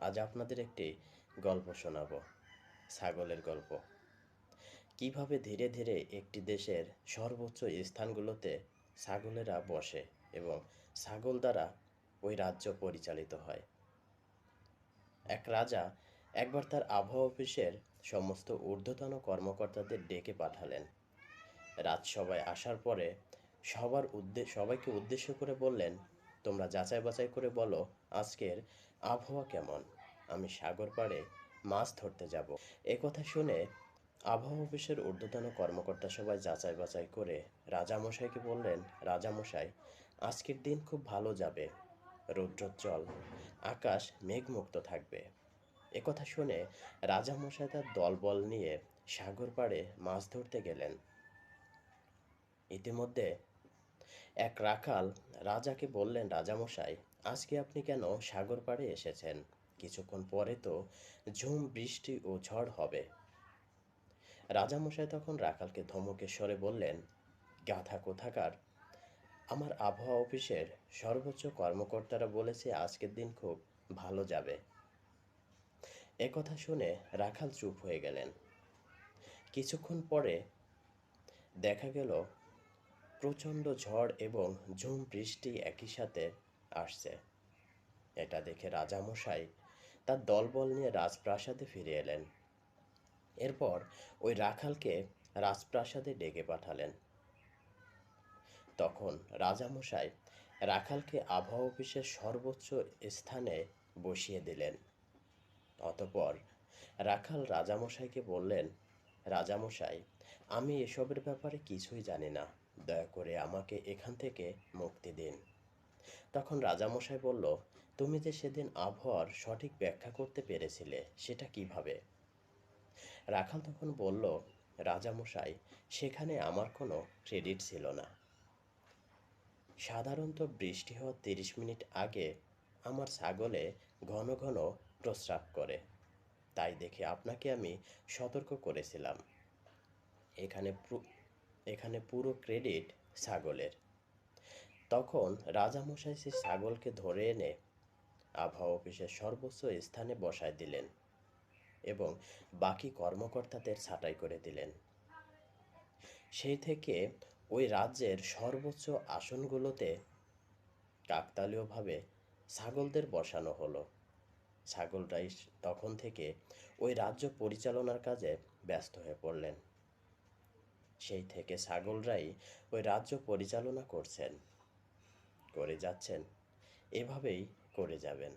আজ আপনাদের একটি গল্প শোনাব, ছাগলের গল্প। কীভাবে ধীরে ধীরে একটি দেশের সর্বোচ্চ স্থানগুলোতে ছাগলেরা বসে এবং ছাগল দ্বারা ওই রাজ্য পরিচালিত হয়। এক রাজা একবার তার আবহাওয়া অফিসের সমস্ত ঊর্ধ্বতন কর্মকর্তাদের ডেকে পাঠালেন। রাজসভায় আসার পরে সবার উদ্দেশ্য সবাইকে উদ্দেশ্য করে বললেন তোমরা যাচাই বাছাই করে বলো আজকের আবহাওয়া কেমন? আমি সাগর পাড়ে মাছ ধরতে যাব। কথা শুনে আবহাওয়া অফিসের ঊর্ধ্বতন কর্মকর্তা সবাই যাচাই বাছাই করে রাজামশাইকে বললেন, রাজামশাই, আজকের দিন খুব ভালো যাবে। রৌদ্রোজ্জ্বল আকাশ মেঘমুক্ত থাকবে। একথা শুনে রাজামশাই তার দলবল নিয়ে সাগর পাড়ে মাছ ধরতে গেলেন। ইতিমধ্যে এক রাখাল রাজাকে বললেন, রাজামশাই, আজকে আপনি কেন সাগর পাড়ে এসেছেন? কিছুক্ষণ পরে তো ঝুম, বৃষ্টি ও ঝড় হবে। রাজামশাই তখন রাখালকে ধমকের স্বরে বললেন, গাধা কোথাকার? আমার আবহাওয়া অফিসের সর্বোচ্চ কর্মকর্তারা বলেছে আজকের দিন খুব ভালো যাবে। একথা শুনে রাখাল চুপ হয়ে গেলেন। কিছুক্ষণ পরে দেখা গেল প্রচণ্ড ঝড় এবং ঝুম বৃষ্টি একই সাথে আসছে। এটা দেখে রাজামশাই তার দলবল নিয়ে রাজপ্রাসাদে ফিরে এলেন। এরপর ওই রাখালকে রাজপ্রাসাদে ডেকে পাঠালেন। তখন রাজামশাই রাখালকে আবহাওয়া অফিসের সর্বোচ্চ স্থানে বসিয়ে দিলেন। অতপর রাখাল রাজামশাইকে বললেন, রাজামশাই, আমি এসবের ব্যাপারে কিছুই জানি না। দয়া করে আমাকে এখান থেকে মুক্তি দিন। তখন রাজামশাই বলল, তুমি যে সেদিন আবহাওয়ার সঠিক ব্যাখ্যা করতে পেরেছিলে, সেটা কীভাবে? রাখাল তখন বলল, রাজামশাই, সেখানে আমার কোনো ক্রেডিট ছিল না। সাধারণত বৃষ্টি হওয়ার তিরিশ মিনিট আগে আমার ছাগলে ঘন ঘন প্রস্রাব করে। তাই দেখে আপনাকে আমি সতর্ক করেছিলাম। এখানে এখানে পুরো ক্রেডিট ছাগলের। তখন রাজামশাই সে ছাগলকে ধরে এনে আবহাওয়া অফিসের সর্বোচ্চ স্থানে বসায় দিলেন এবং বাকি কর্মকর্তাদের ছাঁটাই করে দিলেন। সেই থেকে ওই রাজ্যের সর্বোচ্চ আসনগুলোতে কাকতালীয়ভাবে ছাগলদের বসানো হলো। ছাগলরাই তখন থেকে ওই রাজ্য পরিচালনার কাজে ব্যস্ত হয়ে পড়লেন। সেই থেকে ছাগলরাই ওই রাজ্য পরিচালনা করছেন। করে যাচ্ছেন। এভাবেই করে যাবেন।